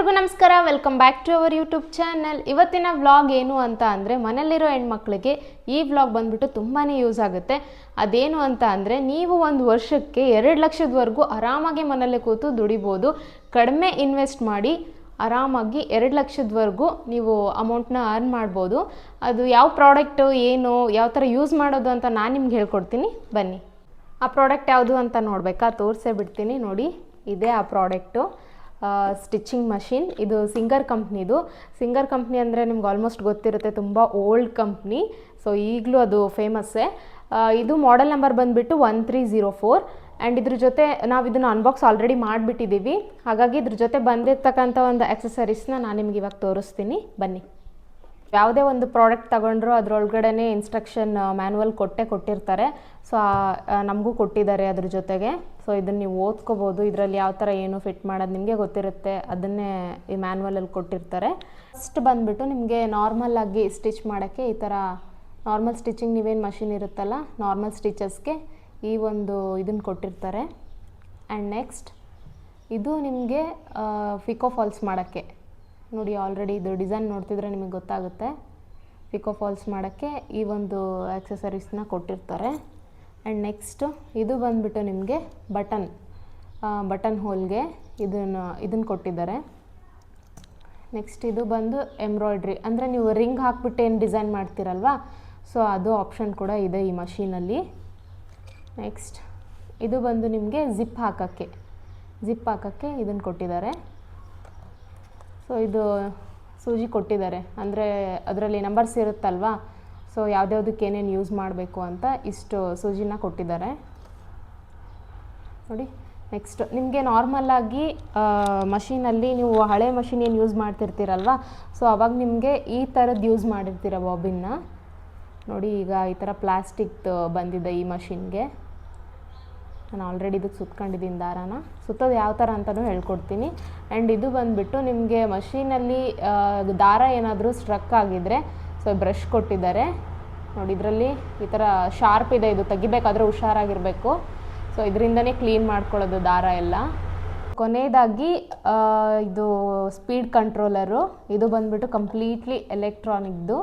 ಎಲ್ರಿಗೂ ನಮಸ್ಕಾರ. Welcome back to our YouTube channel ಇವತ್ತಿನ ವ್ಲಾಗ್ ಏನು ಅಂತ ಅಂದರೆ ಮನೇಲಿರೋ ಹೆಣ್ಮಕ್ಳಿಗೆ ಈ ವ್ಲಾಗ್ ಬಂದ್ಬಿಟ್ಟು ತುಂಬಾ ಯೂಸ್ ಆಗುತ್ತೆ. ಅದೇನು ಅಂತ ಅಂದರೆ ನೀವು ಒಂದು ವರ್ಷಕ್ಕೆ ಎರಡು ಲಕ್ಷದವರೆಗೂ ಆರಾಮಾಗಿ ಮನೆಯಲ್ಲೇ ಕೂತು ದುಡಿಬೋದು. ಕಡಿಮೆ ಇನ್ವೆಸ್ಟ್ ಮಾಡಿ ಆರಾಮಾಗಿ ಎರಡು ಲಕ್ಷದವರೆಗೂ ನೀವು ಅಮೌಂಟ್ನ ಅರ್ನ್ ಮಾಡ್ಬೋದು. ಅದು ಯಾವ ಪ್ರಾಡಕ್ಟು ಏನು, ಯಾವ ಥರ ಯೂಸ್ ಮಾಡೋದು ಅಂತ ನಾನು ನಿಮ್ಗೆ ಹೇಳ್ಕೊಡ್ತೀನಿ. ಬನ್ನಿ. ಆ ಪ್ರಾಡಕ್ಟ್ ಯಾವುದು ಅಂತ ನೋಡಬೇಕಾ? ತೋರಿಸೇ ಬಿಡ್ತೀನಿ. ನೋಡಿ, ಇದೇ ಆ ಪ್ರಾಡಕ್ಟು ಸ್ಟಿಚಿಂಗ್ ಮಷಿನ್ ಇದು ಸಿಂಗರ್ ಕಂಪ್ನಿದು ಸಿಂಗರ್ ಕಂಪ್ನಿ ಅಂದರೆ ನಿಮ್ಗೆ ಆಲ್ಮೋಸ್ಟ್ ಗೊತ್ತಿರುತ್ತೆ, ತುಂಬ ಓಲ್ಡ್ ಕಂಪ್ನಿ ಸೊ ಈಗಲೂ ಅದು ಫೇಮಸ್ಸೇ ಇದು ಮಾಡೆಲ್ ನಂಬರ್ ಬಂದುಬಿಟ್ಟು one three zero four and ಇದ್ರ ಜೊತೆ ನಾವು ಇದನ್ನು ಅನ್ಬಾಕ್ಸ್ ಆಲ್ರೆಡಿ ಮಾಡಿಬಿಟ್ಟಿದ್ದೀವಿ ಹಾಗಾಗಿ ಇದ್ರ ಜೊತೆ ಬಂದಿರ್ತಕ್ಕಂಥ ಒಂದು ಆಕ್ಸಸರೀಸ್ನ ನಾನು ನಿಮ್ಗೆ ಇವಾಗ ತೋರಿಸ್ತೀನಿ. ಬನ್ನಿ. ಯಾವುದೇ ಒಂದು ಪ್ರಾಡಕ್ಟ್ ತಗೊಂಡ್ರು ಅದರೊಳಗಡೆ ಇನ್ಸ್ಟ್ರಕ್ಷನ್ ಮ್ಯಾನುವಲ್ ಕೊಟ್ಟೆ ಕೊಟ್ಟಿರ್ತಾರೆ. ಸೊ ನಮಗೂ ಕೊಟ್ಟಿದ್ದಾರೆ ಅದ್ರ ಜೊತೆಗೆ. ಸೊ ಇದನ್ನು ನೀವು ಓದ್ಕೋಬೋದು. ಇದರಲ್ಲಿ ಯಾವ ಥರ ಏನು ಫಿಟ್ ಮಾಡೋದು ನಿಮಗೆ ಗೊತ್ತಿರುತ್ತೆ. ಅದನ್ನೇ ಈ ಮ್ಯಾನ್ಯಲಲ್ಲಿ ಕೊಟ್ಟಿರ್ತಾರೆ. ಫಸ್ಟ್ ಬಂದುಬಿಟ್ಟು ನಿಮಗೆ ನಾರ್ಮಲ್ ಆಗಿ ಸ್ಟಿಚ್ ಮಾಡೋಕ್ಕೆ ಈ ಥರ ನಾರ್ಮಲ್ ಸ್ಟಿಚಿಂಗ್ ನೀವೇನು ಮಷಿನ್ ಇರುತ್ತಲ್ಲ ನಾರ್ಮಲ್ ಸ್ಟಿಚಸ್ಗೆ ಈ ಒಂದು ಇದನ್ನು ಕೊಟ್ಟಿರ್ತಾರೆ. ಆ್ಯಂಡ್ ನೆಕ್ಸ್ಟ್ ಇದು ನಿಮಗೆ ಫಿಕೋ ಫಾಲ್ಸ್ ಮಾಡೋಕ್ಕೆ. ನೋಡಿ ಆಲ್ರೆಡಿ ಇದು ಡಿಸೈನ್ ನೋಡ್ತಿದ್ರೆ ನಿಮಗೆ ಗೊತ್ತಾಗುತ್ತೆ. ಪಿಕೋ ಫಾಲ್ಸ್ ಮಾಡೋಕ್ಕೆ ಈ ಒಂದು ಆಕ್ಸಸರೀಸ್ನ ಕೊಟ್ಟಿರ್ತಾರೆ. ಆ್ಯಂಡ್ ನೆಕ್ಸ್ಟು ಇದು ಬಂದುಬಿಟ್ಟು ನಿಮಗೆ ಬಟನ್ ಬಟನ್ ಹೋಲ್ಗೆ ಇದನ್ನು ಇದನ್ನು ಕೊಟ್ಟಿದ್ದಾರೆ. ನೆಕ್ಸ್ಟ್ ಇದು ಬಂದು ಎಂಬ್ರಾಯ್ಡ್ರಿ ಅಂದರೆ ನೀವು ರಿಂಗ್ ಹಾಕ್ಬಿಟ್ಟು ಏನು ಡಿಸೈನ್ ಮಾಡ್ತೀರಲ್ವಾ? ಸೊ ಅದು ಆಪ್ಷನ್ ಕೂಡ ಇದೆ ಈ ಮಷೀನಲ್ಲಿ ನೆಕ್ಸ್ಟ್ ಇದು ಬಂದು ನಿಮಗೆ ಜಿಪ್ ಹಾಕೋಕ್ಕೆ ಜಿಪ್ ಹಾಕೋಕ್ಕೆ ಇದನ್ನು ಕೊಟ್ಟಿದ್ದಾರೆ. ಸೊ ಇದು ಸೂಜಿ ಕೊಟ್ಟಿದ್ದಾರೆ. ಅಂದರೆ ಅದರಲ್ಲಿ ನಂಬರ್ಸ್ ಇರುತ್ತಲ್ವಾ? ಸೊ ಯಾವ್ದ್ಯಾವ್ದಕ್ಕೆ ಏನೇನು ಯೂಸ್ ಮಾಡಬೇಕು ಅಂತ ಇಷ್ಟು ಸೂಜಿನ ಕೊಟ್ಟಿದ್ದಾರೆ. ನೋಡಿ ನೆಕ್ಸ್ಟ್ ನಿಮಗೆ ನಾರ್ಮಲಾಗಿ ಮಷೀನಲ್ಲಿ ನೀವು ಹಳೆ ಮಷಿನ್ ಏನು ಯೂಸ್ ಮಾಡ್ತಿರ್ತೀರಲ್ವ? ಸೊ ಅವಾಗ ನಿಮಗೆ ಈ ಥರದ್ದು ಯೂಸ್ ಮಾಡಿರ್ತೀರ ಬಾಬಿನ್ನ ನೋಡಿ, ಈಗ ಈ ಥರ ಪ್ಲಾಸ್ಟಿಕ್ದು ಬಂದಿದೆ ಈ ಮಷಿನ್ಗೆ ನಾನು ಆಲ್ರೆಡಿ ಇದಕ್ಕೆ ಸುತ್ಕೊಂಡಿದ್ದೀನಿ ದಾರಾನ. ಸುತ್ತೋದು ಯಾವ ಥರ ಅಂತಲೂ ಹೇಳ್ಕೊಡ್ತೀನಿ. ಆ್ಯಂಡ್ ಇದು ಬಂದುಬಿಟ್ಟು ನಿಮಗೆ ಮಷೀನಲ್ಲಿ ದಾರ ಏನಾದರೂ ಸ್ಟ್ರಕ್ ಆಗಿದ್ದರೆ ಸೊ ಬ್ರಷ್ ಕೊಟ್ಟಿದ್ದಾರೆ. ನೋಡಿ, ಇದರಲ್ಲಿ ಈ ಥರ ಶಾರ್ಪ್ ಇದೆ, ಇದು ತೆಗಿಬೇಕಾದ್ರೆ ಹುಷಾರಾಗಿರಬೇಕು. ಸೊ ಇದರಿಂದನೇ ಕ್ಲೀನ್ ಮಾಡ್ಕೊಳ್ಳೋದು ದಾರ ಎಲ್ಲ. ಕೊನೆಯದಾಗಿ ಇದು ಸ್ಪೀಡ್ ಕಂಟ್ರೋಲರು ಇದು ಬಂದುಬಿಟ್ಟು ಕಂಪ್ಲೀಟ್ಲಿ ಎಲೆಕ್ಟ್ರಾನಿಕ್ದು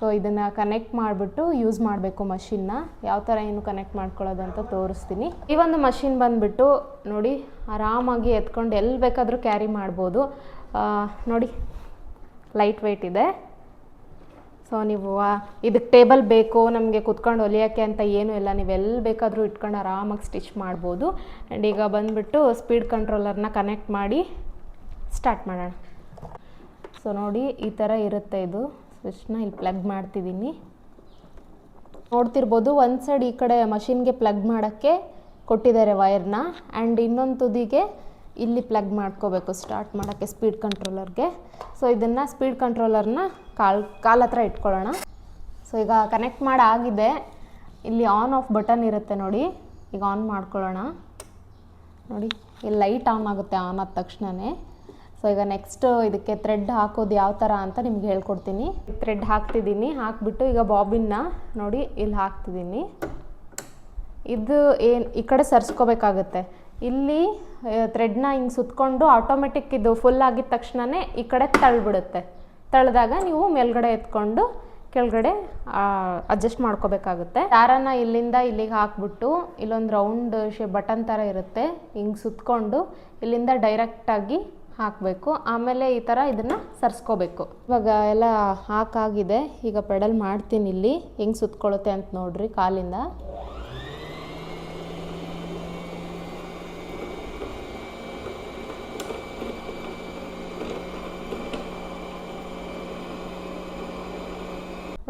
ಸೊ ಇದನ್ನು ಕನೆಕ್ಟ್ ಮಾಡಿಬಿಟ್ಟು ಯೂಸ್ ಮಾಡಬೇಕು ಮಷಿನ್ನ ಯಾವ ಥರ ಏನು ಕನೆಕ್ಟ್ ಮಾಡ್ಕೊಳ್ಳೋದು ಅಂತ ತೋರಿಸ್ತೀನಿ. ಈ ಒಂದು ಮಷಿನ್ ಬಂದುಬಿಟ್ಟು ನೋಡಿ, ಆರಾಮಾಗಿ ಎತ್ಕೊಂಡು ಎಲ್ಲಿ ಬೇಕಾದರೂ ಕ್ಯಾರಿ ಮಾಡ್ಬೋದು. ನೋಡಿ ಲೈಟ್ ವೆಯ್ಟ್ ಇದೆ. ಸೊ ನೀವು ಇದಕ್ಕೆ ಟೇಬಲ್ ಬೇಕು, ನಮಗೆ ಕುತ್ಕೊಂಡು ಹೊಲಿಯೋಕ್ಕೆ ಅಂತ ಏನೂ ಇಲ್ಲ. ನೀವು ಎಲ್ಲಿ ಬೇಕಾದರೂ ಇಟ್ಕೊಂಡು ಆರಾಮಾಗಿ ಸ್ಟಿಚ್ ಮಾಡ್ಬೋದು. ಆ್ಯಂಡ್ ಈಗ ಬಂದುಬಿಟ್ಟು ಸ್ಪೀಡ್ ಕಂಟ್ರೋಲರ್ನ ಕನೆಕ್ಟ್ ಮಾಡಿ ಸ್ಟಾರ್ಟ್ ಮಾಡೋಣ. ಸೊ ನೋಡಿ, ಈ ಥರ ಇರುತ್ತೆ ಇದು. ಸ್ವಿಚ್ನ ಇಲ್ಲಿ ಪ್ಲಗ್ ಮಾಡ್ತಿದ್ದೀನಿ. ನೋಡ್ತಿರ್ಬೋದು, ಒಂದು ಸೈಡ್ ಈ ಕಡೆ ಮಷಿನ್ಗೆ ಪ್ಲಗ್ ಮಾಡೋಕ್ಕೆ ಕೊಟ್ಟಿದ್ದಾರೆ ವೈರ್ನ ಆ್ಯಂಡ್ ಇನ್ನೊಂದು ತುದಿಗೆ ಇಲ್ಲಿ ಪ್ಲಗ್ ಮಾಡ್ಕೋಬೇಕು ಸ್ಟಾರ್ಟ್ ಮಾಡೋಕ್ಕೆ ಸ್ಪೀಡ್ ಕಂಟ್ರೋಲರ್ಗೆ ಸೊ ಇದನ್ನು ಸ್ಪೀಡ್ ಕಂಟ್ರೋಲರ್ನ ಕಾಲ್ ಕಾಲ್ ಹತ್ರ ಇಟ್ಕೊಳ್ಳೋಣ. ಸೊ ಈಗ ಕನೆಕ್ಟ್ ಮಾಡಾಗಿದೆ ಇಲ್ಲಿ ಆನ್ ಆಫ್ ಬಟನ್ ಇರುತ್ತೆ ನೋಡಿ. ಈಗ ಆನ್ ಮಾಡ್ಕೊಳ್ಳೋಣ. ನೋಡಿ, ಇಲ್ಲಿ ಲೈಟ್ ಆನ್ ಆಗುತ್ತೆ ಆನ್ ಆದ ತಕ್ಷಣವೇ ಸೊ ಈಗ ನೆಕ್ಸ್ಟ್ ಇದಕ್ಕೆ ಥ್ರೆಡ್ ಹಾಕೋದು ಯಾವ ಥರ ಅಂತ ನಿಮ್ಗೆ ಹೇಳ್ಕೊಡ್ತೀನಿ. ಥ್ರೆಡ್ ಹಾಕ್ತಿದ್ದೀನಿ, ಹಾಕ್ಬಿಟ್ಟು ಈಗ ಬಾಬಿನ್ನ ನೋಡಿ ಇಲ್ಲಿ ಹಾಕ್ತಿದ್ದೀನಿ. ಇದು ಏನು, ಈ ಕಡೆ ಸರ್ಸ್ಕೋಬೇಕಾಗುತ್ತೆ. ಇಲ್ಲಿ ಥ್ರೆಡ್ನ ಹಿಂಗೆ ಸುತ್ಕೊಂಡು ಆಟೋಮೆಟಿಕ್ ಇದು ಫುಲ್ ಆಗಿದ ತಕ್ಷಣವೇ ಈ ಕಡೆ ತಳ್ಳಿಬಿಡುತ್ತೆ ತಳ್ಳಿದಾಗ ನೀವು ಮೇಲ್ಗಡೆ ಎತ್ಕೊಂಡು ಕೆಳಗಡೆ ಅಡ್ಜಸ್ಟ್ ಮಾಡ್ಕೋಬೇಕಾಗುತ್ತೆ. ದಾರನ ಇಲ್ಲಿಂದ ಇಲ್ಲಿಗೆ ಹಾಕ್ಬಿಟ್ಟು ಇಲ್ಲೊಂದು ರೌಂಡ್ ಶೇ ಬಟನ್ ಥರ ಇರುತ್ತೆ. ಹಿಂಗೆ ಸುತ್ಕೊಂಡು ಇಲ್ಲಿಂದ ಡೈರೆಕ್ಟಾಗಿ ಹಾಕಬೇಕು. ಆಮೇಲೆ ಈ ಥರ ಇದನ್ನು ಸರ್ಸ್ಕೋಬೇಕು. ಇವಾಗ ಎಲ್ಲ ಹಾಕಾಗಿದೆ. ಈಗ ಪೆಡಲ್ ಮಾಡ್ತೀನಿ ಇಲ್ಲಿ. ಹೆಂಗೆ ಸುತ್ಕೊಳ್ಳುತ್ತೆ ಅಂತ ನೋಡ್ರಿ ಕಾಲಿಂದ.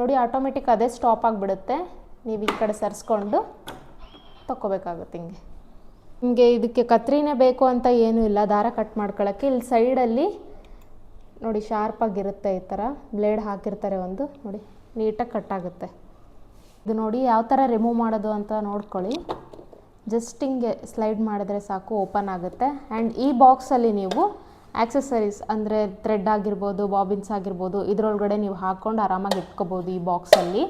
ನೋಡಿ, ಆಟೋಮೆಟಿಕ್ ಅದೇ ಸ್ಟಾಪ್ ಆಗಿಬಿಡುತ್ತೆ. ನೀವು ಈ ಕಡೆ ಸರಿಸ್ಕೊಂಡು ತಗೋಬೇಕಾಗುತ್ತೆ ಹಿಂಗೆ. ನಿಮಗೆ ಇದಕ್ಕೆ ಕತ್ರಿನೇ ಬೇಕು ಅಂತ ಏನೂ ಇಲ್ಲ. ದಾರ ಕಟ್ ಮಾಡ್ಕೊಳ್ಳೋಕ್ಕೆ ಇಲ್ಲಿ ಸೈಡಲ್ಲಿ ನೋಡಿ ಶಾರ್ಪಾಗಿರುತ್ತೆ ಈ ಥರ. ಬ್ಲೇಡ್ ಹಾಕಿರ್ತಾರೆ ಒಂದು. ನೋಡಿ, ನೀಟಾಗಿ ಕಟ್ ಆಗುತ್ತೆ. ಇದು ನೋಡಿ ಯಾವ ಥರ ರಿಮೂವ್ ಮಾಡೋದು ಅಂತ ನೋಡ್ಕೊಳ್ಳಿ. ಜಸ್ಟ್ ಹಿಂಗೆ ಸ್ಲೈಡ್ ಮಾಡಿದ್ರೆ ಸಾಕು ಓಪನ್ ಆಗುತ್ತೆ. ಆ್ಯಂಡ್ ಈ ಬಾಕ್ಸಲ್ಲಿ ನೀವು ಆಕ್ಸೆಸರೀಸ್ ಅಂದರೆ ಥ್ರೆಡ್ ಆಗಿರ್ಬೋದು ಬಾಬಿನ್ಸ್ ಆಗಿರ್ಬೋದು, ಇದರೊಳಗಡೆ ನೀವು ಹಾಕ್ಕೊಂಡು ಆರಾಮಾಗಿ ಇಟ್ಕೋಬೋದು ಈ ಬಾಕ್ಸಲ್ಲಿ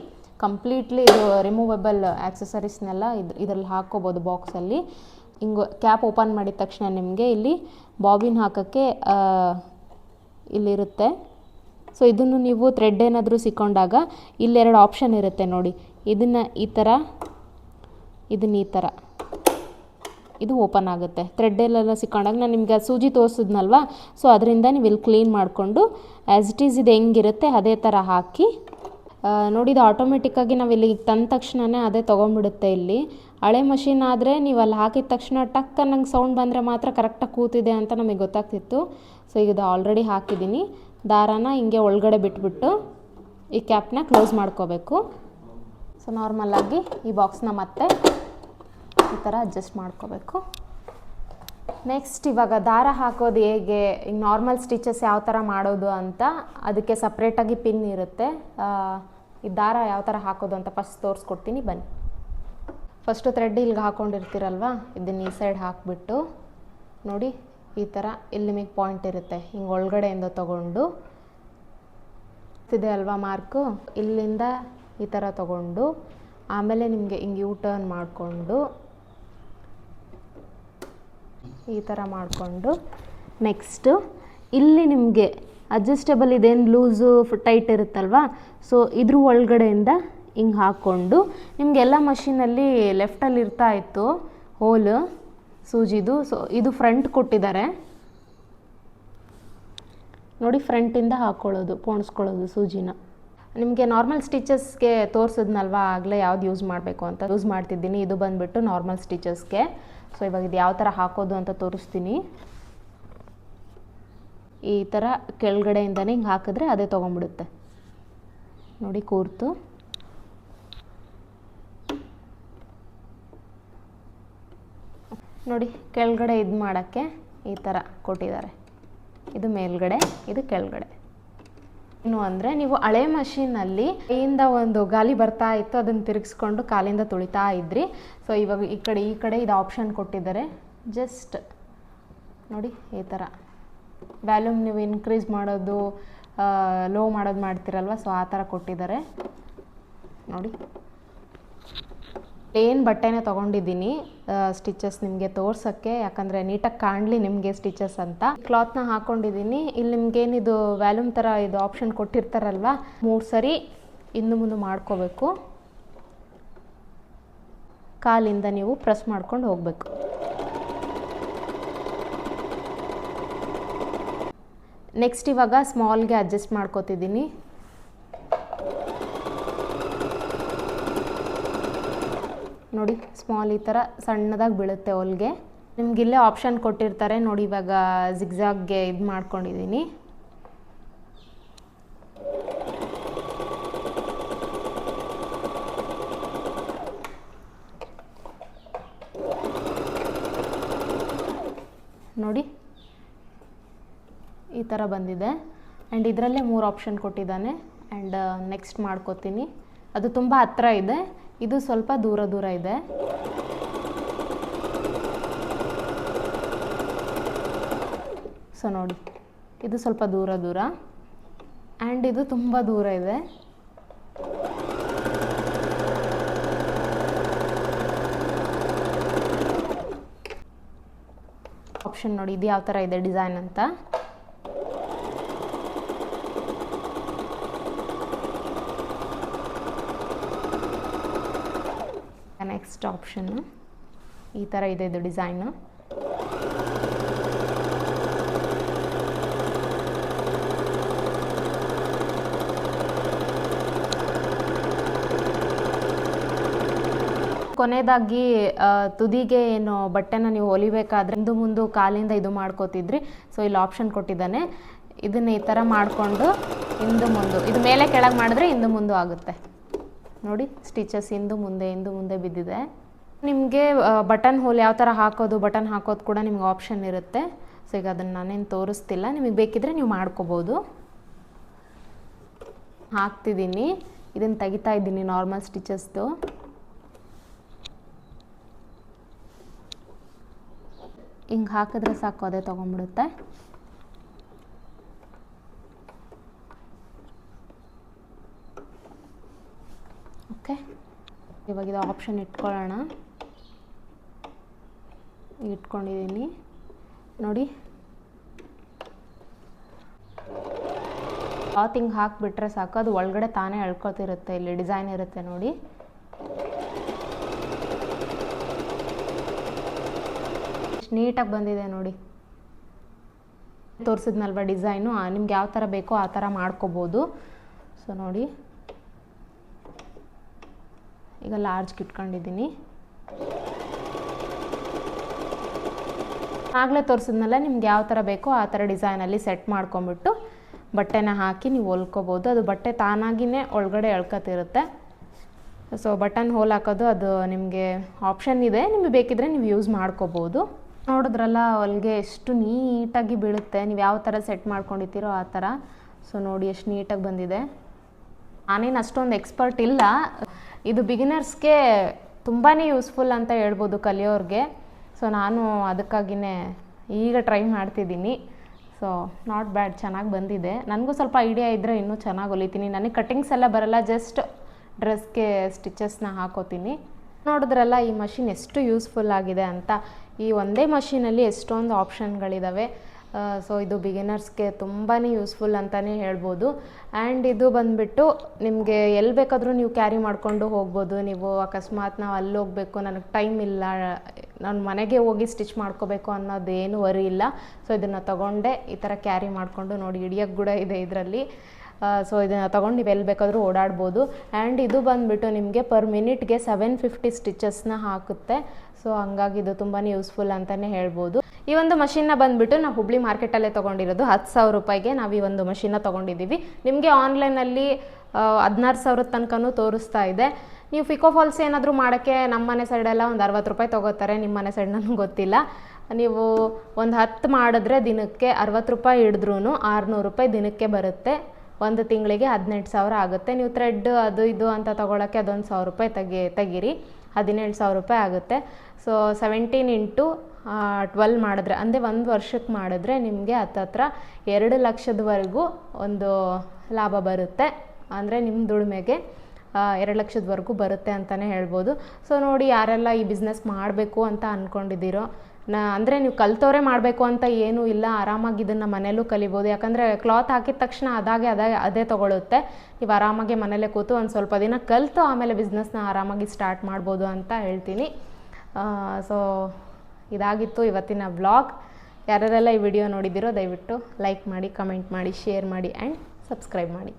ಕಂಪ್ಲೀಟ್ಲಿ ಇದು ರಿಮೂವೆಬಲ್ ಆ್ಯಕ್ಸೆಸರೀಸ್ನೆಲ್ಲ ಇದು ಇದರಲ್ಲಿ ಹಾಕ್ಕೋಬೋದು ಬಾಕ್ಸಲ್ಲಿ ಹಿಂಗೆ ಕ್ಯಾಪ್ ಓಪನ್ ಮಾಡಿದ ತಕ್ಷಣ ನಿಮಗೆ ಇಲ್ಲಿ ಬಾಬಿನ್ ಹಾಕೋಕ್ಕೆ ಇಲ್ಲಿರುತ್ತೆ. ಸೊ ಇದನ್ನು ನೀವು ಥ್ರೆಡ್ ಏನಾದರೂ ಸಿಕ್ಕೊಂಡಾಗ ಇಲ್ಲೆರಡು ಆಪ್ಷನ್ ಇರುತ್ತೆ ನೋಡಿ. ಇದನ್ನು ಈ ಥರ ಇದನ್ನ ಈ ಥರ ಇದು ಓಪನ್ ಆಗುತ್ತೆ. ಥ್ರೆಡ್ಡಲ್ಲೆಲ್ಲ ಸಿಕ್ಕೊಂಡಾಗ ನಾನು ನಿಮಗೆ ಸೂಜಿ ತೋರಿಸಿದ್ನಲ್ವ? ಸೊ ಅದರಿಂದ ನೀವು ಇಲ್ಲಿ ಕ್ಲೀನ್ ಮಾಡಿಕೊಂಡು ಆ್ಯಸ್ ಇಟ್ ಈಸ್ ಇದು ಹೆಂಗಿರುತ್ತೆ ಅದೇ ಥರ ಹಾಕಿ ನೋಡಿದ ಆಟೋಮೆಟಿಕ್ಕಾಗಿ ನಾವು ಇಲ್ಲಿಗೆ ತಂದ ತಕ್ಷಣವೇ ಅದೇ ತೊಗೊಂಡ್ಬಿಡುತ್ತೆ ಇಲ್ಲಿ. ಹಳೆ ಮಷಿನ್ ಆದರೆ ನೀವು ಅಲ್ಲಿ ಹಾಕಿದ ತಕ್ಷಣ ಟಕ್ ಅನ್ನಂಗೆ ಸೌಂಡ್ ಬಂದರೆ ಮಾತ್ರ ಕರೆಕ್ಟಾಗಿ ಕೂತಿದೆ ಅಂತ ನಮಗೆ ಗೊತ್ತಾಗ್ತಿತ್ತು. ಸೊ, ಈಗ ಇದು ಆಲ್ರೆಡಿ ಹಾಕಿದ್ದೀನಿ. ದಾರಾನ ಹಿಂಗೆ ಒಳಗಡೆ ಬಿಟ್ಬಿಟ್ಟು ಈ ಕ್ಯಾಪ್ನ ಕ್ಲೋಸ್ ಮಾಡ್ಕೋಬೇಕು. ಸೊ ನಾರ್ಮಲಾಗಿ ಈ ಬಾಕ್ಸ್ನ ಮತ್ತೆ ಈ ಥರ ಅಡ್ಜಸ್ಟ್ ಮಾಡ್ಕೋಬೇಕು. ನೆಕ್ಸ್ಟ್ ಇವಾಗ ದಾರ ಹಾಕೋದು ಹೇಗೆ ಈಗ ನಾರ್ಮಲ್ ಸ್ಟಿಚಸ್ ಯಾವ ಥರ ಮಾಡೋದು ಅಂತ ಅದಕ್ಕೆ ಸಪ್ರೇಟಾಗಿ ಪಿನ್ ಇರುತ್ತೆ. ಈ ದಾರ ಯಾವ ಥರ ಹಾಕೋದು ಅಂತ ಫಸ್ಟ್ ತೋರಿಸ್ಕೊಡ್ತೀನಿ, ಬನ್ನಿ. ಫಸ್ಟು ಥ್ರೆಡ್ ಇಲ್ಲಿಗೆ ಹಾಕ್ಕೊಂಡಿರ್ತೀರಲ್ವ ಇದನ್ನು ಈ ಸೈಡ್ ಹಾಕಿಬಿಟ್ಟು ನೋಡಿ, ಈ ಥರ ಇಲ್ಲಿ ನಿಮಗೆ ಪಾಯಿಂಟ್ ಇರುತ್ತೆ. ಹಿಂಗೆ ಒಳಗಡೆಯಿಂದ ತಗೊಂಡು ಇದೆ ಅಲ್ವಾ ಮಾರ್ಕು ಇಲ್ಲಿಂದ ಈ ಥರ ತಗೊಂಡು, ಆಮೇಲೆ ನಿಮಗೆ ಹಿಂಗೆ ಯೂ ಟರ್ನ್ ಮಾಡಿಕೊಂಡು, ಈ ಥರ ಮಾಡಿಕೊಂಡು ನೆಕ್ಸ್ಟು ಇಲ್ಲಿ ನಿಮಗೆ ಅಡ್ಜಸ್ಟೇಬಲ್ ಇದೇನು ಲೂಸು ಟೈಟ್ ಇರುತ್ತಲ್ವಾ? ಸೊ ಇದ್ರ ಒಳಗಡೆಯಿಂದ ಹಿಂಗೆ ಹಾಕ್ಕೊಂಡು. ನಿಮಗೆಲ್ಲ ಮಷೀನಲ್ಲಿ ಲೆಫ್ಟಲ್ಲಿ ಇರ್ತಾ ಇತ್ತು. ಹೋಲ್ ಸೂಜಿದು. ಸೊ ಇದು ಫ್ರಂಟ್ ಕೊಟ್ಟಿದ್ದಾರೆ. ನೋಡಿ ಫ್ರಂಟಿಂದ ಹಾಕ್ಕೊಳ್ಳೋದು ಪೋಣಿಸ್ಕೊಳ್ಳೋದು ಸೂಜಿನ. ನಿಮಗೆ ನಾರ್ಮಲ್ ಸ್ಟಿಚಸ್ಗೆ ತೋರಿಸಿದ್ನಲ್ವಾ? ಆಗಲೇ ಯಾವ್ದು ಯೂಸ್ ಮಾಡಬೇಕು ಅಂತ ಯೂಸ್ ಮಾಡ್ತಿದ್ದೀನಿ. ಇದು ಬಂದುಬಿಟ್ಟು ನಾರ್ಮಲ್ ಸ್ಟಿಚಸ್ಗೆ ಸೊ ಇವಾಗ ಇದು ಯಾವ ಥರ ಹಾಕೋದು ಅಂತ ತೋರಿಸ್ತೀನಿ. ಈ ಥರ ಕೆಳಗಡೆಯಿಂದನೇ ಹಿಂಗೆ ಹಾಕಿದ್ರೆ ಅದೇ ತೊಗೊಂಬಿಡುತ್ತೆ ನೋಡಿ ಕೂರ್ತು. ನೋಡಿ, ಕೆಳಗಡೆ ಇದು ಮಾಡೋಕ್ಕೆ ಈ ಥರ ಕೊಟ್ಟಿದ್ದಾರೆ. ಇದು ಮೇಲ್ಗಡೆ, ಇದು ಕೆಳಗಡೆ. ಇನ್ನು ಅಂದರೆ ನೀವು ಹಳೆ ಮಷೀನಲ್ಲಿ ಕೈಯಿಂದ ಒಂದು ಗಾಲಿ ಬರ್ತಾ ಇತ್ತು, ಅದನ್ನು ತಿರುಗಿಸ್ಕೊಂಡು ಕಾಲಿಂದ ತುಳಿತಾ ಇದ್ರಿ. ಸೊ ಇವಾಗ ಈ ಕಡೆ ಈ ಕಡೆ ಇದು ಆಪ್ಷನ್ ಕೊಟ್ಟಿದ್ದಾರೆ. ಜಸ್ಟ್ ನೋಡಿ, ಈ ಥರ ವ್ಯಾಲ್ಯೂಮ್ ನೀವು ಇನ್ಕ್ರೀಸ್ ಮಾಡೋದು ಲೋ ಮಾಡೋದು ಮಾಡ್ತೀರಲ್ವ? ಸೊ ಆ ಥರ ಕೊಟ್ಟಿದ್ದಾರೆ. ನೋಡಿ. ಪ್ಲೇನ್ ಬಟ್ಟೆನೇ ತೊಗೊಂಡಿದ್ದೀನಿ. ಸ್ಟಿಚಸ್ ನಿಮಗೆ ತೋರ್ಸೋಕ್ಕೆ, ಯಾಕಂದರೆ ನೀಟಾಗಿ ಕಾಣಲಿ ನಿಮಗೆ ಸ್ಟಿಚಸ್ ಅಂತ. ಕ್ಲಾತ್ನ ಹಾಕ್ಕೊಂಡಿದ್ದೀನಿ ಇಲ್ಲಿ ನಿಮ್ಗೇನಿದು ವ್ಯಾಲ್ಯೂಮ್ ಥರ ಇದು ಆಪ್ಷನ್ ಕೊಟ್ಟಿರ್ತಾರಲ್ವ, ಮೂರು ಸರಿ ಇನ್ನು ಮುಂದೆ ಮಾಡ್ಕೋಬೇಕು. ಕಾಲಿಂದ ನೀವು ಪ್ರೆಸ್ ಮಾಡ್ಕೊಂಡು ಹೋಗಬೇಕು. ನೆಕ್ಸ್ಟ್ ಇವಾಗ ಸ್ಮಾಲ್ಗೆ ಅಡ್ಜಸ್ಟ್ ಮಾಡ್ಕೋತಿದ್ದೀನಿ. ನೋಡಿ ಸ್ಮಾಲ್ ಈ ಥರ ಸಣ್ಣದಾಗಿ ಬೀಳುತ್ತೆ ಹೊಲ್ಗೆ. ನಿಮ್ಗೆ ಇಲ್ಲೇ ಆಪ್ಷನ್ ಕೊಟ್ಟಿರ್ತಾರೆ. ನೋಡಿ, ಇವಾಗ ಜಿಗ್ಜಾಗ್ಗೆ ಇದು ಮಾಡ್ಕೊಂಡಿದ್ದೀನಿ ನೋಡಿ, ಈ ಥರ ಬಂದಿದೆ. ಆ್ಯಂಡ್ ಇದರಲ್ಲೇ ಮೂರು ಆಪ್ಷನ್ ಕೊಟ್ಟಿದ್ದಾನೆ. ಆ್ಯಂಡ್ ನೆಕ್ಸ್ಟ್ ಮಾಡ್ಕೋತೀನಿ. ಅದು ತುಂಬ ಹತ್ತಿರ ಇದೆ. ಇದು ಸ್ವಲ್ಪ ದೂರ ದೂರ ಇದೆ. ಸೊ ನೋಡಿ. ಇದು ಸ್ವಲ್ಪ ದೂರ ದೂರ. ಆ್ಯಂಡ್ ಇದು ತುಂಬ ದೂರ ಇದೆ. ಆಪ್ಷನ್ ನೋಡಿ, ಇದು ಯಾವ ಥರ ಇದೆ ಡಿಸೈನ್ ಅಂತ. ನೆಕ್ಸ್ಟ್ ಆಪ್ಷನ್ನು ಈ ಥರ ಇದೆ ಇದು ಡಿಸೈನು ಕೊನೆಯದಾಗಿ ತುದಿಗೆ ಏನು ಬಟ್ಟೆನ ನೀವು ಹೊಲಿಬೇಕಾದ್ರೆ ಹಿಂದು ಮುಂದು ಕಾಲಿಂದ ಇದು ಮಾಡ್ಕೋತಿದ್ರಿ. ಸೊ ಇಲ್ಲಿ ಆಪ್ಷನ್ ಕೊಟ್ಟಿದ್ದಾನೆ. ಇದನ್ನ ಈ ಥರ ಮಾಡಿಕೊಂಡು ಹಿಂದು ಮುಂದೆ, ಇದು ಮೇಲೆ ಕೆಳಗೆ ಮಾಡಿದ್ರೆ ಹಿಂದು ಮುಂದು ಆಗುತ್ತೆ. ನೋಡಿ ಸ್ಟಿಚಸ್ ಇಂದು ಮುಂದೆ ಇಂದು ಮುಂದೆ ಬಿದ್ದಿದೆ. ನಿಮಗೆ ಬಟನ್ ಹೋಲ್ ಯಾವ ಥರ ಹಾಕೋದು ಬಟನ್ ಹಾಕೋದು ಕೂಡ ನಿಮ್ಗೆ ಆಪ್ಷನ್ ಇರುತ್ತೆ. ಸೊ ಈಗ ಅದನ್ನು ನಾನೇನು ತೋರಿಸ್ತಿಲ್ಲ. ನಿಮಗೆ ಬೇಕಿದ್ರೆ ನೀವು ಮಾಡ್ಕೋಬೋದು. ಹಾಕ್ತಿದ್ದೀನಿ ಇದನ್ನು ತೆಗಿತಾ ಇದ್ದೀನಿ ನಾರ್ಮಲ್ ಸ್ಟಿಚಸ್ದು ಹಿಂಗೆ ಹಾಕಿದ್ರೆ ಸಾಕು, ಅದೇ ತೊಗೊಂಡ್ಬಿಡುತ್ತೆ. ಇವಾಗ ಇದು ಆಪ್ಷನ್ ಇಟ್ಕೊಳ್ಳೋಣ. ಇಟ್ಕೊಂಡಿದ್ದೀನಿ. ನೋಡಿ. ಕ್ಲಾತ್ ಹಿಂಗೆ ಹಾಕಿಬಿಟ್ರೆ ಸಾಕು. ಅದು ಒಳಗಡೆ ತಾನೇ ಎಳ್ಕೊತಿರುತ್ತೆ ಇಲ್ಲಿ ಡಿಸೈನ್ ಇರುತ್ತೆ ನೋಡಿ. ನೀಟಾಗಿ ಬಂದಿದೆ ನೋಡಿ. ತೋರಿಸಿದ್ನಲ್ವ ಡಿಸೈನು ನಿಮ್ಗೆ ಯಾವ ಥರ ಬೇಕೋ ಆ ಥರ ಮಾಡ್ಕೋಬೋದು. ಸೊ ನೋಡಿ. ಈಗ ಲಾರ್ಜ್ ಇಟ್ಕೊಂಡಿದ್ದೀನಿ ಆಗಲೇ ತೋರಿಸಿದ್ನಲ್ಲ ನಿಮ್ಗೆ ಯಾವ ಥರ ಬೇಕೋ ಆ ಥರ ಡಿಸೈನಲ್ಲಿ ಸೆಟ್ ಮಾಡ್ಕೊಂಬಿಟ್ಟು ಬಟ್ಟೆನ ಹಾಕಿ ನೀವು ಹೊಲ್ಕೋಬೋದು. ಅದು ಬಟ್ಟೆ ತಾನಾಗಿಯೇ ಒಳಗಡೆ ಎಳ್ಕೊತಿರುತ್ತೆ ಸೊ ಬಟನ್ ಹೋಲ್ ಹಾಕೋದು ಅದು ನಿಮಗೆ ಆಪ್ಷನ್ ಇದೆ. ನಿಮಗೆ ಬೇಕಿದ್ರೆ ನೀವು ಯೂಸ್ ಮಾಡ್ಕೋಬೋದು. ನೋಡಿದ್ರಲ್ಲ ಹೊಲಿಗೆ ಎಷ್ಟು ನೀಟಾಗಿ ಬೀಳುತ್ತೆ. ನೀವು ಯಾವ ಥರ ಸೆಟ್ ಮಾಡ್ಕೊಂಡಿರ್ತೀರೋ ಆ ಥರ. ಸೊ ನೋಡಿ ಎಷ್ಟು ನೀಟಾಗಿ ಬಂದಿದೆ. ನಾನೇನು ಅಷ್ಟೊಂದು ಎಕ್ಸ್ಪರ್ಟ್ ಇಲ್ಲ. ಇದು ಬಿಗಿನರ್ಸ್ಗೆ ತುಂಬಾ ಯೂಸ್ಫುಲ್ ಅಂತ ಹೇಳ್ಬೋದು ಕಲಿಯೋರಿಗೆ. ಸೊ ನಾನು ಅದಕ್ಕಾಗಿಯೇ ಈಗ ಟ್ರೈ ಮಾಡ್ತಿದ್ದೀನಿ. ಸೊ ನಾಟ್ ಬ್ಯಾಡ್ ಚೆನ್ನಾಗಿ ಬಂದಿದೆ. ನನಗೂ ಸ್ವಲ್ಪ ಐಡಿಯಾ ಇದ್ದರೆ ಇನ್ನೂ ಚೆನ್ನಾಗಿ ಹೊಲಿತೀನಿ. ನನಗೆ ಕಟ್ಟಿಂಗ್ಸ್ ಎಲ್ಲ ಬರಲ್ಲ ಜಸ್ಟ್ ಡ್ರೆಸ್ಗೆ ಸ್ಟಿಚಸ್ನ ಹಾಕೋತೀನಿ. ನೋಡಿದ್ರಲ್ಲ ಈ ಮಷಿನ್ ಎಷ್ಟು ಯೂಸ್ಫುಲ್ ಆಗಿದೆ ಅಂತ. ಈ ಒಂದೇ ಮಷಿನಲ್ಲಿ ಎಷ್ಟೊಂದು ಆಪ್ಷನ್ಗಳಿದ್ದಾವೆ ಸೊ ಇದು ಬಿಗಿನರ್ಸ್ಗೆ ತುಂಬಾ ಯೂಸ್ಫುಲ್ ಅಂತಲೇ ಹೇಳ್ಬೋದು. ಆ್ಯಂಡ್ ಇದು ಬಂದುಬಿಟ್ಟು ನಿಮಗೆ ಎಲ್ಲಿ ಬೇಕಾದರೂ ನೀವು ಕ್ಯಾರಿ ಮಾಡಿಕೊಂಡು ಹೋಗ್ಬೋದು. ನೀವು ಅಕಸ್ಮಾತ್ ನಾವು ಅಲ್ಲಿ ಹೋಗಬೇಕು, ನನಗೆ ಟೈಮ್ ಇಲ್ಲ, ನಾನು ಮನೆಗೆ ಹೋಗಿ ಸ್ಟಿಚ್ ಮಾಡ್ಕೋಬೇಕು ಅನ್ನೋದೇನು ವರಿ ಇಲ್ಲ. ಸೊ ಇದನ್ನು ತೊಗೊಂಡೆ, ಈ ಥರ ಕ್ಯಾರಿ ಮಾಡಿಕೊಂಡು ನೋಡಿ ಹಿಡಿಯೋಕ್ಕೆ ಕೂಡ ಇದೆ ಇದರಲ್ಲಿ. ಸೊ ಇದನ್ನು ತೊಗೊಂಡು ನೀವು ಎಲ್ಲಿ ಬೇಕಾದರೂ ಓಡಾಡ್ಬೋದು. ಆ್ಯಂಡ್ ಇದು ಬಂದುಬಿಟ್ಟು ನಿಮಗೆ ಪರ್ ಮಿನಿಟ್ಗೆ ಸೆವೆನ್ ಫಿಫ್ಟಿ ಸ್ಟಿಚಸ್ನ ಹಾಕುತ್ತೆ. ಸೊ ಹಂಗಾಗಿ ಇದು ತುಂಬಾ ಯೂಸ್ಫುಲ್ ಅಂತಲೇ ಹೇಳ್ಬೋದು. ಈ ಒಂದು ಮಷಿನ್ನ ಬಂದುಬಿಟ್ಟು ನಾವು ಹುಬ್ಳಿ ಮಾರ್ಕೆಟಲ್ಲೇ ತೊಗೊಂಡಿರೋದು. ಹತ್ತು ಸಾವಿರ ರೂಪಾಯಿಗೆ ನಾವು ಈ ಒಂದು ಮಷಿನ್ನ ತೊಗೊಂಡಿದ್ದೀವಿ. ನಿಮಗೆ ಆನ್ಲೈನಲ್ಲಿ ಹದಿನಾರು ಸಾವಿರದ ತನಕನೂ ತೋರಿಸ್ತಾ ಇದೆ. ನೀವು ಫಿಕೋ ಫಾಲ್ಸ್ ಏನಾದರೂ ಮಾಡೋಕ್ಕೆ ನಮ್ಮ ಮನೆ ಸೈಡೆಲ್ಲ ಒಂದು ಅರವತ್ತು ರೂಪಾಯಿ ತೊಗೋತಾರೆ. ನಿಮ್ಮ ಮನೆ ಸೈಡ್ ನನಗೆ ಗೊತ್ತಿಲ್ಲ. ನೀವು ಒಂದು ಹತ್ತು ಮಾಡಿದ್ರೆ ದಿನಕ್ಕೆ ಅರವತ್ತು ರೂಪಾಯಿ ಹಿಡಿದ್ರೂ ಆರುನೂರು ರೂಪಾಯಿ ದಿನಕ್ಕೆ ಬರುತ್ತೆ. ಒಂದು ತಿಂಗಳಿಗೆ ಹದಿನೆಂಟು ಸಾವಿರ ಆಗುತ್ತೆ. ನೀವು ಥ್ರೆಡ್ ಅದು ಇದು ಅಂತ ತೊಗೊಳಕ್ಕೆ ಅದೊಂದು ಸಾವಿರ ರೂಪಾಯಿ ತೆಗಿ, ತೆಗೀರಿ. ಹದಿನೇಳು ಸಾವಿರ ರೂಪಾಯಿ ಆಗುತ್ತೆ. ಸೊ ಸೆವೆಂಟೀನ್ ಇಂಟು ಟ್ವೆಲ್ ಮಾಡಿದ್ರೆ, ಅಂದರೆ ಒಂದು ವರ್ಷಕ್ಕೆ ಮಾಡಿದ್ರೆ ನಿಮಗೆ ಹತ್ತತ್ರ ಎರಡು ಲಕ್ಷದವರೆಗೂ ಒಂದು ಲಾಭ ಬರುತ್ತೆ. ಅಂದರೆ ನಿಮ್ಮ ದುಡಿಮೆಗೆ ಎರಡು ಲಕ್ಷದವರೆಗೂ ಬರುತ್ತೆ ಅಂತಲೇ ಹೇಳ್ಬೋದು. ಸೊ ನೋಡಿ ಯಾರೆಲ್ಲ ಈ ಬಿಸ್ನೆಸ್ ಮಾಡಬೇಕು ಅಂತ ಅಂದ್ಕೊಂಡಿದ್ದೀರೋ ನಾ, ಅಂದರೆ ನೀವು ಕಲ್ತವರೇ ಮಾಡಬೇಕು ಅಂತ ಏನೂ ಇಲ್ಲ. ಆರಾಮಾಗಿ ಇದನ್ನು ಮನೇಲೂ ಕಲಿಬೋದು. ಯಾಕಂದರೆ ಕ್ಲಾತ್ ಹಾಕಿದ ತಕ್ಷಣ ಅದಾಗೆ, ಅದೇ ಅದೇ ತೊಗೊಳುತ್ತೆ. ನೀವು ಆರಾಮಾಗಿ ಮನೇಲೇ ಕೂತು ಒಂದು ಸ್ವಲ್ಪ ದಿನ ಕಲಿತು ಆಮೇಲೆ ಬಿಸ್ನೆಸ್ನ ಆರಾಮಾಗಿ ಸ್ಟಾರ್ಟ್ ಮಾಡ್ಬೋದು ಅಂತ ಹೇಳ್ತೀನಿ. ಸೊ ಇದಾಗಿತ್ತು ಇವತ್ತಿನ ಬ್ಲಾಗ್ ಯಾರ್ಯಾರೆಲ್ಲ ಈ ವಿಡಿಯೋ ನೋಡಿದ್ದೀರೋ ದಯವಿಟ್ಟು ಲೈಕ್ ಮಾಡಿ ಕಮೆಂಟ್ ಮಾಡಿ ಶೇರ್ ಮಾಡಿ ಆ್ಯಂಡ್ ಸಬ್ಸ್ಕ್ರೈಬ್ ಮಾಡಿ.